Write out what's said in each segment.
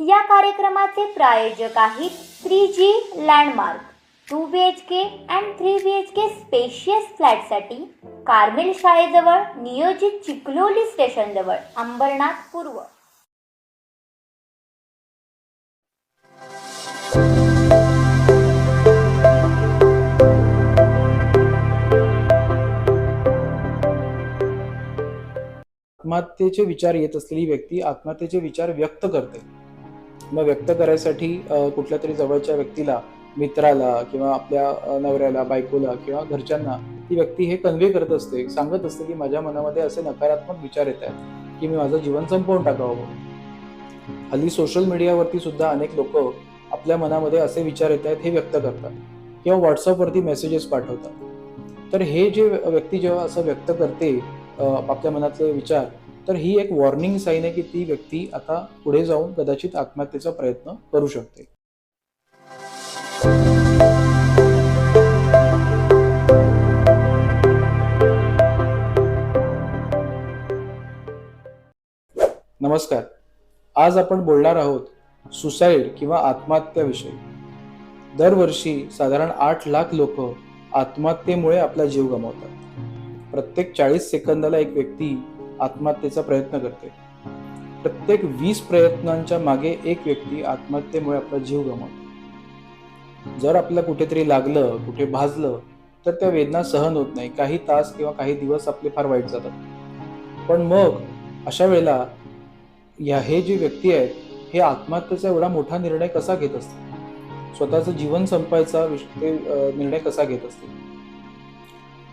या कार्यक्रमाचे प्रायोजक आहेत three G landmark two B H K and three B H K spacious फ्लॅटसाठी Carmel शाळेजवळ नियोजित चिखलोली स्टेशनजवळ अंबरनाथ पूर्व. आत्महत्येचे विचार येत असलेली व्यक्ती आत्महत्येचे विचार व्यक्त करते. मग व्यक्त करायसाठी कुठल्या तरी जवळच्या व्यक्तीला मित्राला किंवा आपल्या नवऱ्याला बायकोला किंवा घरच्यांना ती व्यक्ती हे कन्व्हे करत असते सांगत असते की माझ्या मनामध्ये असे नकारात्मक विचार येत आहेत की मी माझं जीवन संपवून टाकावं म्हणून. हल्ली सोशल मीडियावरती सुद्धा अनेक लोक आपल्या मनामध्ये असे विचार येत आहेत हे व्यक्त करतात किंवा व्हॉट्सअपवरती मेसेजेस पाठवतात. तर हे जे व्यक्ती जेव्हा असं व्यक्त करते आपल्या मनातले विचार तर ही एक वॉर्निंग साईन आहे की ती व्यक्ती आता पुढे जाऊन कदाचित आत्महत्येचा प्रयत्न करू शकते. नमस्कार. आज आपण बोलणार आहोत सुसाईड किंवा आत्महत्याविषयी दरवर्षी साधारण आठ लाख लोक आत्महत्येमुळे आपला जीव गमावतात. प्रत्येक चाळीस सेकंदाला एक व्यक्ती आत्महत्येचा प्रयत्न करते. प्रत्येक वीस प्रयत्नांच्या मागे एक व्यक्ती आत्महत्येमुळे आपला जीव गमावतो. जर आपल्याला कुठेतरी लागलं कुठे भाजलं तर त्या वेदना सहन होत नाही. काही तास किंवा काही दिवस आपले फार वाईट जातात. पण मग अशा वेळेला या हे जे व्यक्ती आहेत हे आत्महत्येचा एवढा मोठा निर्णय कसा घेत असते स्वतःचं जीवन संपायचा विष- ते निर्णय कसा घेत असतील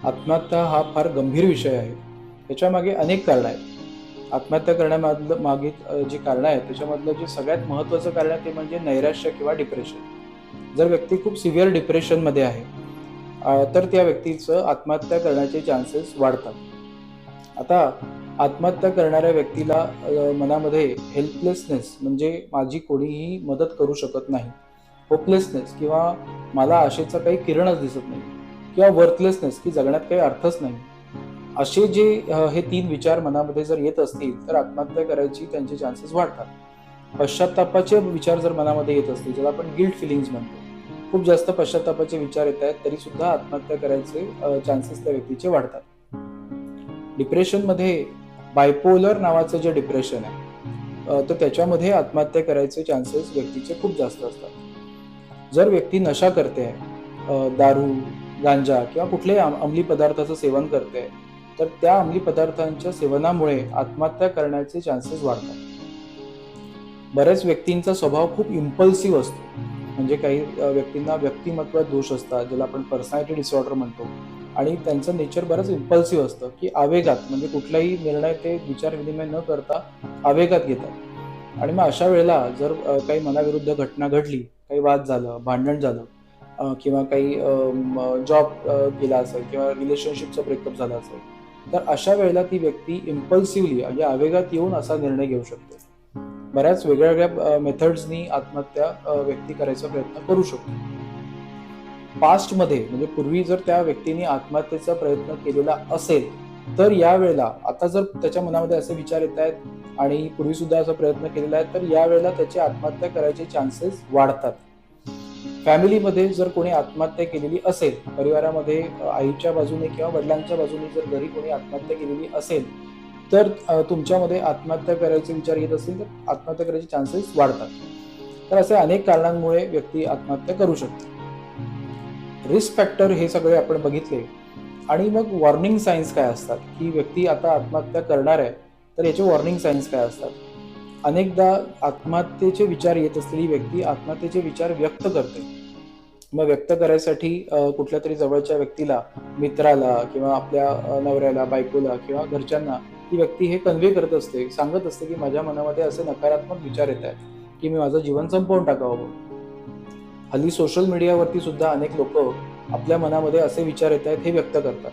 आत्महत्या हा फार गंभीर विषय आहे. त्याच्यामागे अनेक कारणं आहेत. आत्महत्या करण्यामधलं मागे जी कारणं आहेत त्याच्यामधलं जे सगळ्यात महत्त्वाचं कारण आहे ते म्हणजे नैराश्य किंवा डिप्रेशन जर व्यक्ती खूप सिव्हिअर डिप्रेशनमध्ये आहे तर त्या व्यक्तीचं आत्महत्या करण्याचे चान्सेस वाढतात. आता आत्महत्या करणाऱ्या व्यक्तीला मनामध्ये हेल्पलेसनेस म्हणजे माझी कोणीही मदत करू शकत नाही. होपलेसनेस किंवा मला आशेचा काही किरणच दिसत नाही. किंवा वर्थलेसनेस की जगण्यात काही अर्थच नाही. असे जे हे तीन विचार मनामध्ये जर येत असतील तर आत्महत्या करायची त्यांचे चान्सेस वाढतात. पश्चातापाचे विचार जर मनामध्ये येत असतील ज्याला आपण गिल्ट फिलिंग्स म्हणतो खूप जास्त पश्चातापाचे विचार येत आहेत तरी सुद्धा आत्महत्या करायचे चान्सेस त्या व्यक्तीचे वाढतात. डिप्रेशनमध्ये बायपोलर नावाचं जे डिप्रेशन आहे तर त्याच्यामध्ये आत्महत्या करायचे चान्सेस व्यक्तीचे खूप जास्त असतात. जर व्यक्ती नशा करते आहे दारू गांजा किंवा कुठल्याही अंमली पदार्थाचं सेवन करते तर त्या अंमली पदार्थांच्या सेवनामुळे आत्महत्या करण्याचे चान्सेस वाढतात. बऱ्याच व्यक्तींचा स्वभाव खूप इम्पल्सिव्ह असतो. म्हणजे काही व्यक्तींना व्यक्तिमत्व दोष असतात ज्याला आपण पर्सनॅलिटी डिसऑर्डर म्हणतो. आणि त्यांचं नेचर बरंच इम्पल्सिव्ह असतं की आवेगात म्हणजे कुठलाही निर्णय ते विचार विनिमय न करता आवेगात घेतात. आणि मग अशा वेळेला जर काही मनाविरुद्ध घटना घडली काही वाद झालं भांडण झालं किंवा काही जॉब गेला असेल किंवा रिलेशनशिपचं ब्रेकअप झालं असेल तर अशा वेळेला ती व्यक्ती इम्पल्सिव्हली म्हणजे आवेगात येऊन असा निर्णय घेऊ शकते. बऱ्याच वेगळ्या वेगळ्या मेथड्सनी आत्महत्या व्यक्ती करायचा प्रयत्न करू शकतो. पास्टमध्ये म्हणजे पूर्वी जर त्या व्यक्तीने आत्महत्येचा प्रयत्न केलेला असेल तर यावेळेला आता जर त्याच्या मनामध्ये असे विचार येत आहेत आणि पूर्वी सुद्धा असा प्रयत्न केलेला आहे तर यावेळेला त्याची आत्महत्या करायचे चान्सेस वाढतात. फॅमिलीमध्ये जर कोणी आत्महत्या केलेली असेल परिवारामध्ये आईच्या बाजूने किंवा वडिलांच्या बाजूने जर घरी कोणी आत्महत्या केलेली असेल तर तुमच्यामध्ये आत्महत्या करायचे विचार येत असतील तर आत्महत्या करायचे चान्सेस वाढतात. तर असे अनेक कारणांमुळे व्यक्ती आत्महत्या करू शकते. रिस्क फॅक्टर हे सगळे आपण बघितले. आणि मग वॉर्निंग सायन्स काय असतात? की व्यक्ती आता आत्महत्या करणार आहे तर याचे वॉर्निंग सायन्स काय असतात? अनेकदा आत्महत्येचे विचार येत असलेली व्यक्ती आत्महत्येचे विचार व्यक्त करते. मग व्यक्त करायसाठी कुठल्या तरी जवळच्या व्यक्तीला मित्राला किंवा आपल्या नवऱ्याला बायकोला किंवा घरच्यांना ती व्यक्ती हे कन्व्हे करत असते सांगत असते की माझ्या मनामध्ये असे नकारात्मक विचार येत आहेत की मी माझं जीवन संपवून टाकावं हल्ली सोशल मीडियावरती सुद्धा अनेक लोक आपल्या मनामध्ये असे विचार येत आहेत हे व्यक्त करतात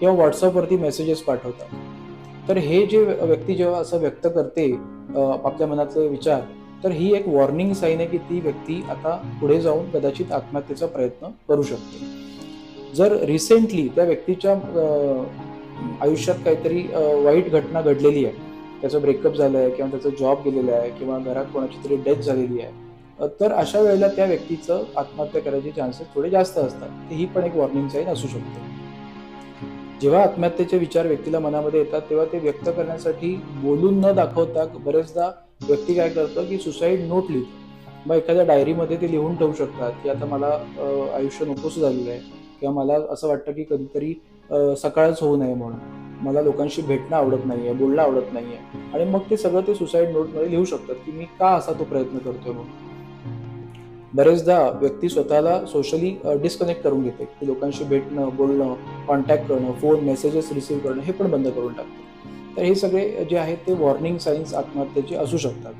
किंवा व्हॉट्सअपवरती मेसेजेस पाठवतात. तर हे जे व्यक्ती जेव्हा असं व्यक्त करते आपल्या मनातले विचार तर ही एक वॉर्निंग साईन आहे की ती व्यक्ती आता पुढे जाऊन कदाचित आत्महत्येचा प्रयत्न करू शकते. जर रिसेंटली त्या व्यक्तीच्या आयुष्यात काहीतरी वाईट घटना घडलेली आहे त्याचं ब्रेकअप झालं आहे किंवा त्याचं जॉब गेलेला आहे किंवा घरात कोणाची तरी डेथ झालेली आहे तर अशा वेळेला त्या व्यक्तीचं आत्महत्या करायचे चान्सेस थोडे जास्त असतात. ही पण एक वॉर्निंग साईन असू शकते. जेव्हा आत्महत्येचे विचार व्यक्तीला मनामध्ये येतात तेव्हा ते व्यक्त करण्यासाठी बोलून न दाखवता बरेचदा व्यक्ती काय करतो की सुसाईड नोट लिहितो. मग एखाद्या डायरीमध्ये ते लिहून ठेवू शकतात की आता मला आयुष्य नकोसं झालेलं आहे किंवा मला असं वाटतं की कधीतरी सकाळच होऊ नये म्हणून. मला लोकांशी भेटणं आवडत नाही आहे बोलणं आवडत नाही आहे आणि मग ते सगळं ते सुसाईड नोटमध्ये लिहू शकतात की मी का असा तो प्रयत्न करतोय म्हणून. बरेचदा व्यक्ती स्वतःला सोशली डिस्कनेक्ट करून घेते की लोकांशी भेटणं बोलणं कॉन्टॅक्ट करणं फोन मेसेजेस रिसीव्ह करणं हे पण बंद करून टाकते. तर हे सगळे जे आहेत ते वॉर्निंग साईन्स आत्महत्येचे असू शकतात.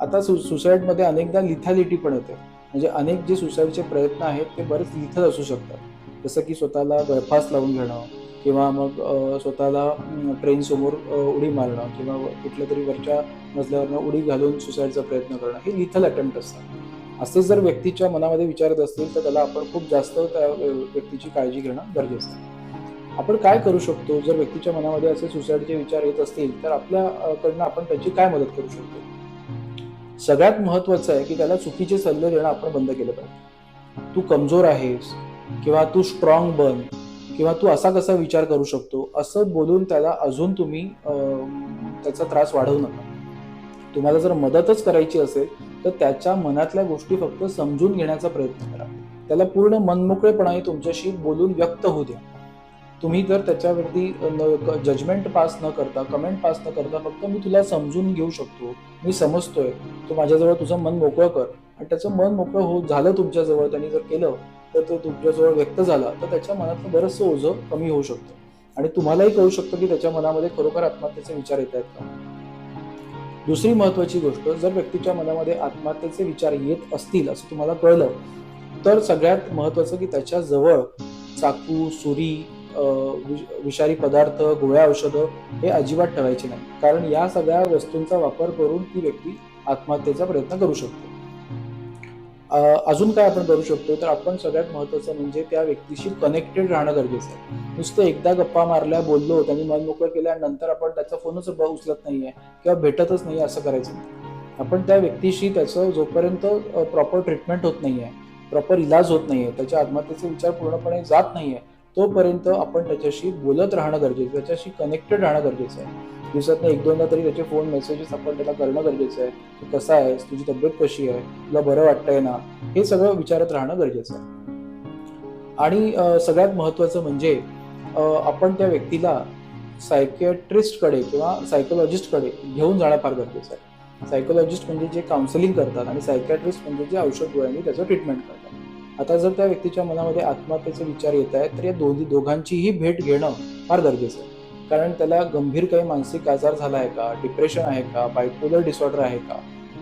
आता सु सुसाईडमध्ये अनेकदा लिथॅलिटी पण येते. म्हणजे अनेक जे सुसाईडचे प्रयत्न आहेत ते बरेच लिथल असू शकतात. जसं की स्वतःला गळफास लावून घेणं किंवा मग स्वतःला ट्रेनसमोर उडी मारणं किंवा कुठल्या तरी वरच्या मजल्यावरनं उडी घालून सुसाईडचा प्रयत्न करणं हे लिथल अटेम्प्ट असतात. असे जर व्यक्तीच्या मनामध्ये विचारत असतील तर त्याला आपण खूप जास्त त्या व्यक्तीची काळजी घेणं गरजेचं आहे. आपण काय करू शकतो? जर व्यक्तीच्या मनामध्ये असे सुसाईडचे विचार येत असतील तर आपल्याकडनं आपण त्याची काय मदत करू शकतो? सगळ्यात महत्वाचं आहे की त्याला चुकीचे सल्ले देणं आपण बंद केलं पाहिजे. तू कमजोर आहेस किंवा तू स्ट्रॉंग बन किंवा तू असा कसा विचार करू शकतो असं बोलून त्याला अजून तुम्ही त्याचा त्रास वाढवू नका. तुम्हाला जर मदतच करायची असेल तर त्याच्या मनातल्या गोष्टी फक्त समजून घेण्याचा प्रयत्न करा. त्याला पूर्ण मनमोकळेपणाने तुमच्याशी बोलून व्यक्त होऊ द्या. तुम्ही जर त्याच्यावरती जजमेंट पास न करता कमेंट पास न करता फक्त मी तुला समजून घेऊ शकतो. मी समजतोय. तू माझ्याजवळ तुझं मन मोकळं कर. आणि त्याचं मन मोकळं हो झालं तुमच्याजवळ त्यांनी जर केलं तर तो तुमच्याजवळ व्यक्त झाला तर त्याच्या मनातलं बरंचसं ओझं कमी होऊ शकतं. आणि तुम्हालाही कळू शकतं की त्याच्या मनामध्ये खरोखर आत्महत्येचे विचार येत आहेत का? दुसरी महत्वाची गोष्ट जर व्यक्तीच्या मनामध्ये आत्महत्येचे विचार येत असतील असं तुम्हाला कळलं तर सगळ्यात महत्वाचं की त्याच्याजवळ चाकू सुरी विषारी पदार्थ गोळ्या औषधं हे अजिबात ठेवायचे नाही. कारण या सगळ्या वस्तूंचा वापर करून ती व्यक्ती आत्महत्येचा प्रयत्न करू शकते. अजून काय आपण करू शकतो? तर आपण सगळ्यात महत्वाचं म्हणजे त्या व्यक्तीशी कनेक्टेड राहणं गरजेचं आहे. नुसतं एकदा गप्पा मारल्या बोललो त्यांनी मन मोकळं केलं आणि नंतर आपण त्याचा फोनच ब- उचलत नाहीये किंवा भेटतच नाही असं करायचं आपण त्या व्यक्तीशी त्याचं जोपर्यंत प्रॉपर ट्रीटमेंट होत नाहीये प्रॉपर इलाज होत नाहीये त्याच्या आत्महत्येचे विचार पूर्णपणे जात नाहीये तोपर्यंत आपण त्याच्याशी बोलत राहणं गरजेचं त्याच्याशी कनेक्टेड राहणं गरजेचं आहे. दिवसात एक दोनदा तरी त्याचे फोन मेसेजेस आपण त्याला करणं गरजेचं आहे. तू कसा आहेस? तुझी तब्येत कशी आहे? तुला बरं वाटतंय ना? हे सगळं विचारत राहणं गरजेचं आहे. आणि सगळ्यात महत्त्वाचं म्हणजे आपण त्या व्यक्तीला सायकियाट्रिस्टकडे किंवा सायकोलॉजिस्टकडे घेऊन जाणं फार गरजेचं आहे. सायकोलॉजिस्ट म्हणजे जे काउन्सिलिंग करतात आणि सायकॅट्रिस्ट म्हणजे जे औषध गोळ्यांनी त्याचं ट्रीटमेंट करतात. आता जर त्या व्यक्तीच्या मनामध्ये आत्महत्येचे विचार येत आहेत तर या दोन्ही दोघांचीही भेट घेणं फार गरजेचं आहे. कारण त्याला गंभीर काही मानसिक आजार झाला आहे का डिप्रेशन आहे का बायपोलर डिसऑर्डर आहे का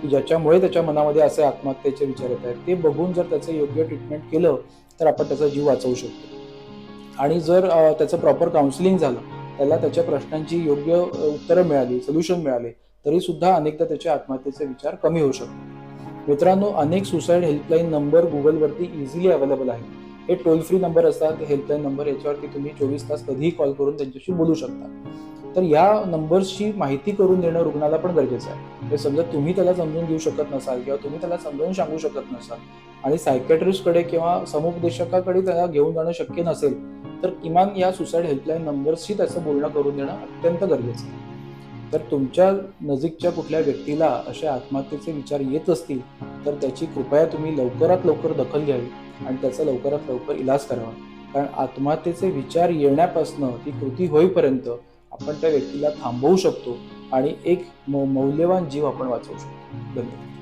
की ज्याच्यामुळे त्याच्या मनामध्ये असे आत्महत्येचे विचार येत आहेत ते बघून जर त्याचं योग्य ट्रीटमेंट केलं तर आपण त्याचा जीव वाचवू शकतो. आणि जर त्याचं प्रॉपर काउन्सिलिंग झालं त्याला त्याच्या प्रश्नांची योग्य उत्तरं मिळाली सोल्युशन मिळाले तरी सुद्धा अनेकदा त्याचे आत्महत्येचे विचार कमी होऊ शकतात. मित्रांनो अनेक सुसाईड हेल्पलाईन नंबर गुगलवरती इझिली अवेलेबल आहे हे टोल फ्री नंबर असतात हेल्पलाईन नंबर याच्यावरती तुम्ही चोवीस तास कधीही कॉल करून त्यांच्याशी बोलू शकता. तर या नंबर्सची माहिती करून देणं रुग्णाला पण गरजेचं आहे. म्हणजे समजा तुम्ही त्याला समजून घेऊ शकत नसाल किंवा तुम्ही त्याला समजावून सांगू शकत नसाल आणि सायकॅट्रिस्टकडे किंवा समुपदेशकाकडे त्याला घेऊन जाणं शक्य नसेल तर किमान या सुसाईड हेल्पलाईन नंबर्सशी त्याचं बोलणं करून देणं अत्यंत गरजेचं आहे. तर तुमच्या नजीकच्या कुठल्या व्यक्तीला अशा आत्महत्येचे विचार येत असतील तर त्याची कृपया तुम्ही लवकरात लवकर दखल घ्यावी आणि त्याचा लवकरात लवकर इलाज करावा. कारण आत्महत्येचे विचार येण्यापासनं ती कृती होईपर्यंत आपण त्या व्यक्तीला थांबवू शकतो आणि एक मौल्यवान जीव आपण वाचवू शकतो. धन्यवाद.